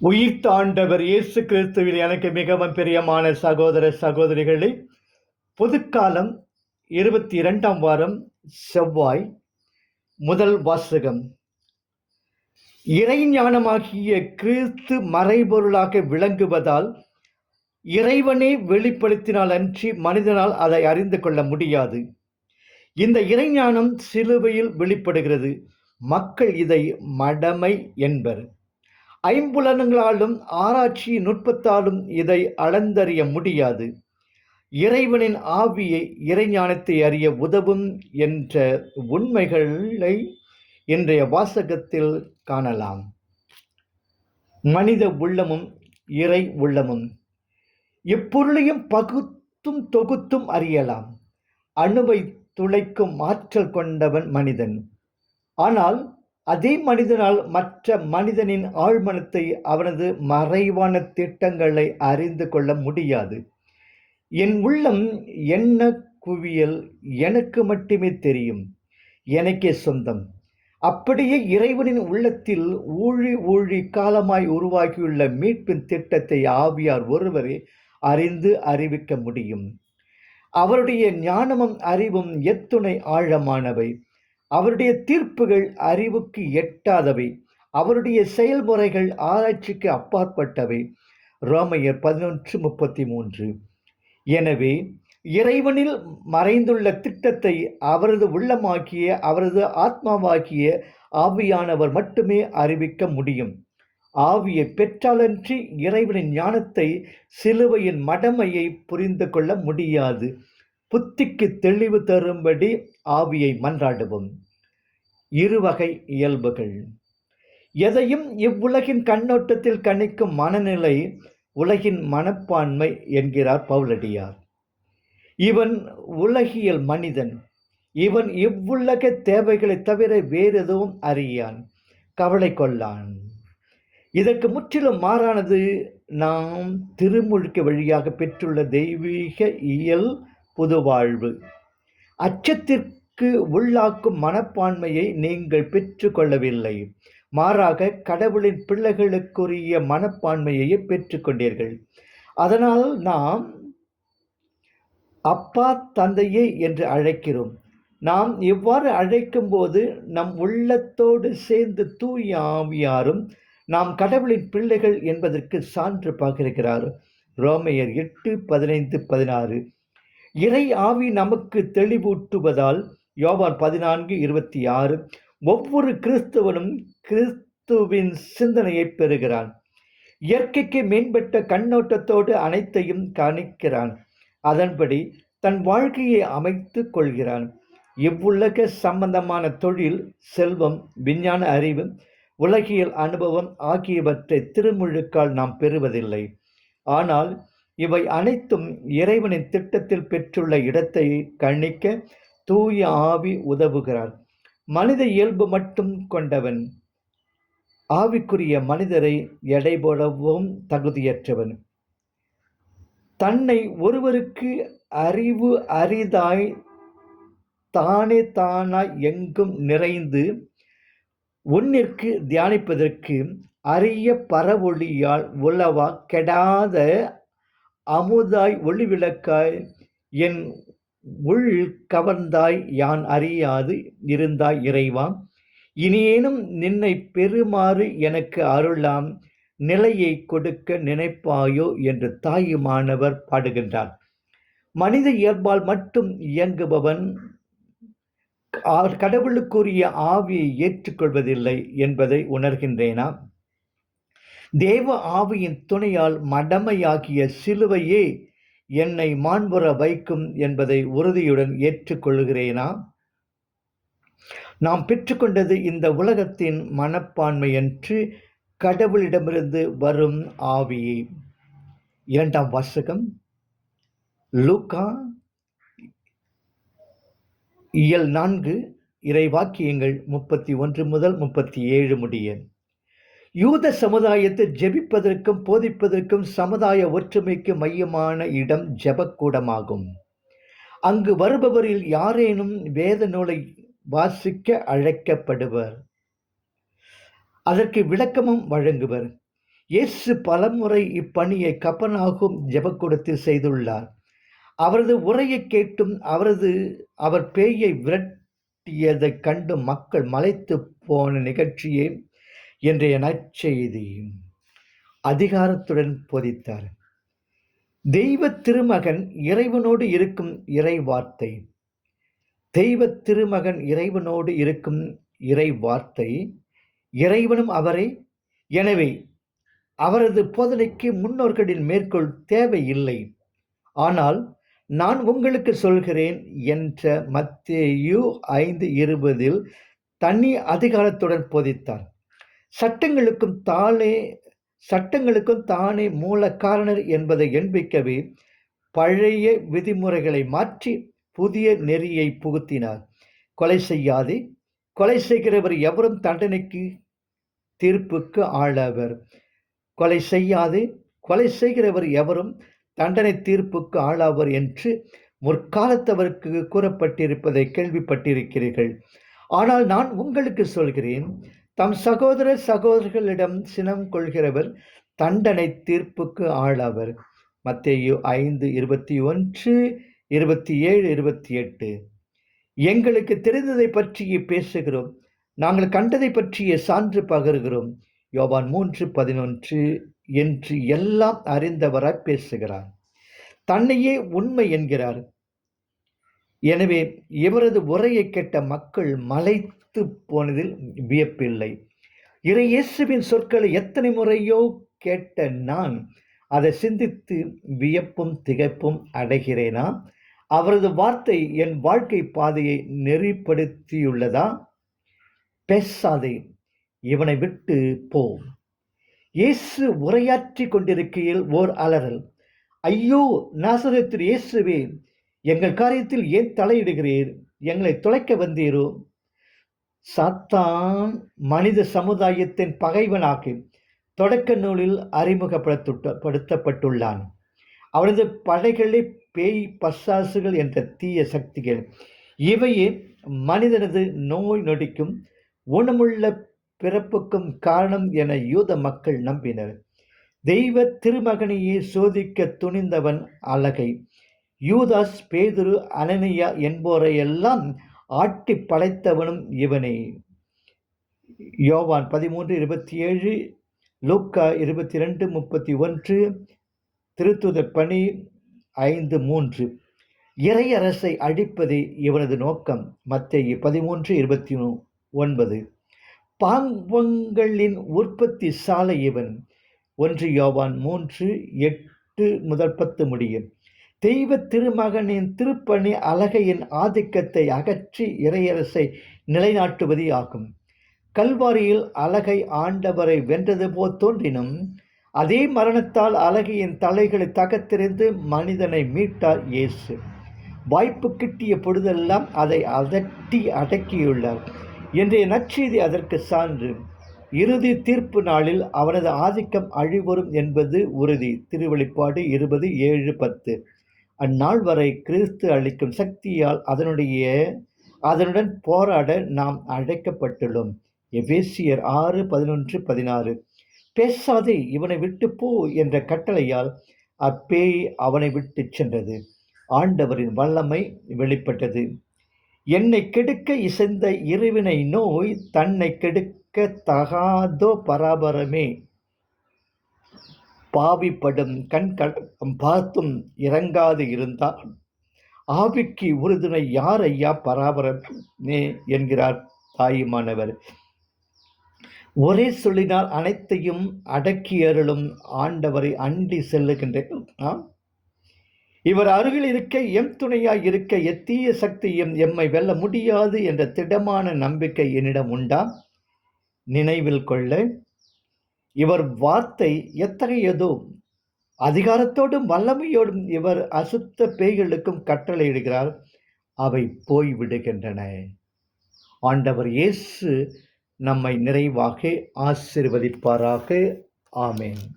உயிர் தாண்டவர் இயேசு கிறிஸ்துவில் எனக்கு மிகவும் பிரியமான சகோதர சகோதரிகளே பொதுக்காலம் இருபத்தி இரண்டாம் வாரம் செவ்வாய் முதல் வாசகம். இறைஞானமாகிய கிறிஸ்து மறைபொருளாக விளங்குவதால் இறைவனே வெளிப்படுத்தினால் அன்றி மனிதனால் அதை அறிந்து கொள்ள முடியாது. இந்த இறைஞானம் சிலுவையில் வெளிப்படுகிறது. மக்கள் இதை மடமை என்பர். ஐம்புலன்களாலும் ஆராய்ச்சி நுட்பத்தாலும் இதை அளந்தறிய முடியாது. இறைவனின் ஆவியை இறைஞானத்தை அறிய உதவும் என்ற உண்மைகளை இன்றைய வாசகத்தில் காணலாம். மனித உள்ளமும் இறை உள்ளமும் எப்பொருளையும் பகுத்தும் தொகுத்தும் அறியலாம். அணுவை துளைக்கும் ஆற்றல் கொண்டவன் மனிதன். ஆனால் அதே மனிதனால் மற்ற மனிதனின் ஆழ்மனத்தை அவனது மறைவான திட்டங்களை அறிந்து கொள்ள முடியாது. என் உள்ளம் என்ன குவியல் எனக்கு மட்டுமே தெரியும். எனக்கே சொந்தம். அப்படியே இறைவனின் உள்ளத்தில் ஊழி ஊழி காலமாய் உருவாகியுள்ள மீட்பின் திட்டத்தை ஆவியார் ஒருவரே அறிந்து அறிவிக்க முடியும். அவருடைய ஞானமும் அறிவும் எத்துணை ஆழமானவை. அவருடைய தீர்ப்புகள் அறிவுக்கு எட்டாதவை. அவருடைய செயல்முறைகள் ஆராய்ச்சிக்கு அப்பாற்பட்டவை. ரோமையர் பதினொன்று முப்பத்தி மூன்று. எனவே இறைவனில் மறைந்துள்ள திட்டத்தை அவரது உள்ளமாக்கிய அவரது ஆத்மாவாக்கிய ஆவியானவர் மட்டுமே அறிவிக்க முடியும். ஆவியை பெற்றாலன்றி இறைவனின் ஞானத்தை சிலுவையின் மடமையை புரிந்து கொள்ள முடியாது. புத்திக்கு தெளிவு தரும்படி ஆவியை மன்றாடுவோம். இருவகை இயல்புகள். எதையும் இவ்வுலகின் கண்ணோட்டத்தில் கணிக்கும் மனநிலை உலகின் மனப்பான்மை என்கிறார் பவுலடியார். இவன் உலகியல் மனிதன். இவன் இவ்வுலக தேவைகளை தவிர வேறு எதுவும் அறியான். கவலை கொள்ளான். இதற்கு முற்றிலும் மாறானது நாம் திருமுழுக்க வழியாக பெற்றுள்ள தெய்வீக இயல் புதுவாழ்வு. அச்சத்திற்கு உள்ளாக்கும் மனப்பான்மையை நீங்கள் பெற்றுக்கொள்ளவில்லை. மாறாக கடவுளின் பிள்ளைகளுக்குரிய மனப்பான்மையையே பெற்றுக்கொண்டீர்கள். அதனால் நாம் அப்பா தந்தையே என்று அழைக்கிறோம். நாம் இவ்வாறு அழைக்கும்போது நம் உள்ளத்தோடு சேர்ந்து தூய ஆவியாரும் நாம் கடவுளின் பிள்ளைகள் என்பதற்கு சான்று பகிர்கிறார். ரோமையர் எட்டு பதினைந்து பதினாறு. இறை ஆவி நமக்கு தெளிவூட்டுவதால் யோவான் பதினான்கு இருபத்தி ஆறு ஒவ்வொரு கிறிஸ்தவனும் கிறிஸ்துவின் சிந்தனையை பெறுகிறான். இயற்கைக்கு மேம்பட்ட கண்ணோட்டத்தோடு அனைத்தையும் காணிக்கிறான். அதன்படி தன் வாழ்க்கையை அமைத்து கொள்கிறான். இவ்வுலக சம்பந்தமான தொழில் செல்வம் விஞ்ஞான அறிவு உலகியல் அனுபவம் ஆகியவற்றை திருமுழுக்கால் நாம் பெறுவதில்லை. ஆனால் இவை அனைத்தும் இறைவனின் திட்டத்தில் பெற்றுள்ள இடத்தை கணிக்க தூய ஆவி உதவுகிறார். மனித இயல்பு மட்டும் கொண்டவன் ஆவிக்குரிய மனிதரை எடை போடவும் தகுதியற்றவன். தன்னை ஒருவருக்கு அறிவு அரிதாய் தானே தானாய் எங்கும் நிறைந்து உன்னிற்கு தியானிப்பதற்கு அரிய பரவொளியால் உலவா கெடாத அமுதாய் ஒளிவிளக்காய் என் உள் கவர்ந்தாய் யான் அறியாது இருந்தாய் இறைவா. இனியேனும் நின்னை பெறுமாறு எனக்கு அருளாம் நிலையை கொடுக்க நினைப்பாயோ என்று தாயுமானவர் பாடுகின்றார். மனித இயல்பால் மட்டும் இயங்குபவன் கடவுளுக்குரிய ஆவியை ஏற்றுக்கொள்வதில்லை என்பதை உணர்கின்றேனா? தேவ ஆவியின் துணையால் மடமையாகிய சிலுவையே என்னை மாண்புற வைக்கும் என்பதை உறுதியுடன் ஏற்றுக்கொள்கிறேனா நாம் பெற்றுக்கொண்டது இந்த உலகத்தின் மனப்பான்மை என்று கடவுளிடமிருந்து வரும் ஆவியே. இரண்டாம் வாசகம் லூக்கா இயல் நான்கு இறைவாக்கியங்கள் முப்பத்தி ஒன்று முதல் முப்பத்தி ஏழு முடிய. யூத சமுதாயத்தை ஜெபிப்பதற்கும் போதிப்பதற்கும் சமுதாய ஒற்றுமைக்கு மையமான இடம் ஜெபக்கூடமாகும். அங்கு வருபவரில் யாரேனும் வேத நூலை வாசிக்க அழைக்கப்படுவர். அதற்கு விளக்கமும் வழங்குவர். இயேசு பலமுறை இப்பணியை கப்பனாகும் ஜெபக்கூடத்தில் செய்துள்ளார். அவரது உரையை கேட்டும் அவரது அவர் பேயை விரட்டியதைக் கண்டு மக்கள் மலைத்து போன நிகழ்ச்சியை இன்றைய நற்செய்தி. அதிகாரத்துடன் போதித்தார். தெய்வ திருமகன் இறைவனோடு இருக்கும் இறை வார்த்தை தெய்வ திருமகன் இறைவனோடு இருக்கும் இறை வார்த்தை இறைவனும் அவரை. எனவே அவரது போதனைக்கு முன்னோர்களின் மேற்கோள் தேவையில்லை. ஆனால் நான் உங்களுக்கு சொல்கிறேன் என்ற மத்தேயு ஐந்து இருபதில் தனி அதிகாரத்துடன் போதித்தார். சட்டங்களுக்கும் தானே சட்டங்களுக்கும் தானே மூல காரணர் என்பதை எண்பிக்கவே பழைய விதிமுறைகளை மாற்றி புதிய நெறியை புகுத்தினார். கொலை செய்யாதே கொலை செய்கிறவர் எவரும் தண்டனைக்கு தீர்ப்புக்கு ஆளாவர். கொலை செய்யாது கொலை செய்கிறவர் எவரும் தண்டனை தீர்ப்புக்கு ஆளாவர் என்று முற்காலத்தவருக்கு கூறப்பட்டிருப்பதை கேள்விப்பட்டிருக்கிறீர்கள். ஆனால் நான் உங்களுக்கு சொல்கிறேன் தம் சகோதர சகோதரர்களிடம் சினம் கொள்கிறவர் தண்டனை தீர்ப்புக்கு ஆளாவர். மத்தேயு ஐந்து இருபத்தி ஒன்று இருபத்தி ஏழு இருபத்தி எட்டு. எங்களுக்கு தெரிந்ததை பற்றி பேசுகிறோம். நாங்கள் கண்டதை பற்றிய சான்று பகர்கிறோம். யோபான் மூன்று பதினொன்று என்று எல்லாம் அறிந்தவராய் பேசுகிறார். தன்னையே உண்மை என்கிறார். எனவே இவரது உரையை கேட்ட மக்கள் மலைத்து போனதில் வியப்பில்லை. இறையேசுவின் சொற்களை எத்தனை முறையோ கேட்ட நான் அதை சிந்தித்து வியப்பும் திகைப்பும் அடைகிறேனா? அவரது வார்த்தை என் வாழ்க்கை பாதையை நெறிப்படுத்தியுள்ளதா? பேசாதே இவனை விட்டு போ. இயேசு உரையாற்றி கொண்டிருக்கையில் ஓர் அலறல். ஐயோ நாசகத்தில் இயேசுவே எங்கள் காரியத்தில் ஏன் தலையிடுகிறீர்? எங்களை தொலைக்க வந்தீரோ? சாத்தான் மனித சமுதாயத்தின் பகைவனாகி தொடக்க நூலில் அறிமுகப்படுத்தப்பட்டுள்ளான். அவனது படைகளே பேய் பசாசுகள் என்ற தீய சக்திகள். இவையே மனிதனது நோய் நொடிக்கும் உணமுள்ள பிறப்புக்கும் காரணம் என யூத மக்கள் நம்பினர். தெய்வ திருமகனையே சோதிக்க துணிந்தவன் அழகை. யூதாஸ் பேதுரு அனனியா என்போரையெல்லாம் ஆட்டி படைத்தவனும் இவனே. யோவான் பதிமூன்று இருபத்தி ஏழு லூக்கா இருபத்தி ரெண்டு முப்பத்தி ஒன்று திருத்துதர் பணி ஐந்து மூன்று. இறையரசை அழிப்பது இவனது நோக்கம். மத்திய பதிமூன்று இருபத்தி ஒன்பது பாம்பங்களின் உற்பத்தி சாலை இவன். ஒன்று யோவான் மூன்று எட்டு முதல் பத்து முடியும். தெய்வ திருமகனின் திருப்பணி அழகையின் ஆதிக்கத்தை அகற்றி இறையரசை நிலைநாட்டுவதே ஆகும். கல்வாரியில் அழகை ஆண்டவரை வென்றது போல் தோன்றினும் அதே மரணத்தால் அழகியின் தலைகளை தகத்திருந்து மனிதனை மீட்டார் இயேசு. வாய்ப்பு கிட்டிய பொழுதெல்லாம் அதை அதட்டி அடக்கியுள்ளார். இன்றைய நற்செய்தி அதற்கு சான்று. இறுதி தீர்ப்பு நாளில் அவனது ஆதிக்கம் அழிவரும் என்பது உறுதி. திருவெளிப்பாடு இருபது ஏழு பத்து. அந்நாள் வரை கிறிஸ்து அளிக்கும் சக்தியால் அதனுடைய அதனுடன் போராட நாம் அழைக்கப்பட்டுள்ளோம். எபேசியர் ஆறு பதினொன்று பதினாறு. பேசாதே இவனை விட்டு போ என்ற கட்டளையால் அப்பேய் அவனை விட்டு சென்றது. ஆண்டவரின் வல்லமை வெளிப்பட்டது. என்னை கெடுக்க இசைந்த இருவினை நோய் தன்னை கெடுக்க தகாதோ பராபரமே. பாவிப்படும் கண் பார்த்தும் இறங்காது இருந்தால் ஆவிக்கு உறுதுணை யார் ஐயா பராபரமே என்கிறார் தாயுமானவர். ஒரே சொல்லினால் அனைத்தையும் அடக்கி அருளும் ஆண்டவரை அண்டி செல்லுகின்றேன். இவர் அருகில் இருக்க எம் துணையாய் இருக்க எத்தீய சக்தியும் எம்மை வெல்ல முடியாது என்ற திடமான நம்பிக்கை என்னிடம் உண்டா? நினைவில் கொள்ள. இவர் வார்த்தை எத்தகையதோ அதிகாரத்தோடும் வல்லமையோடும் இவர் அசுத்த பேய்களுக்கும் கட்டளையிடுகிறார் அவை போய்விடுகின்றன. ஆண்டவர் இயேசு நம்மை நிறைவாக ஆசிர்வதிப்பாராக. ஆமேன்.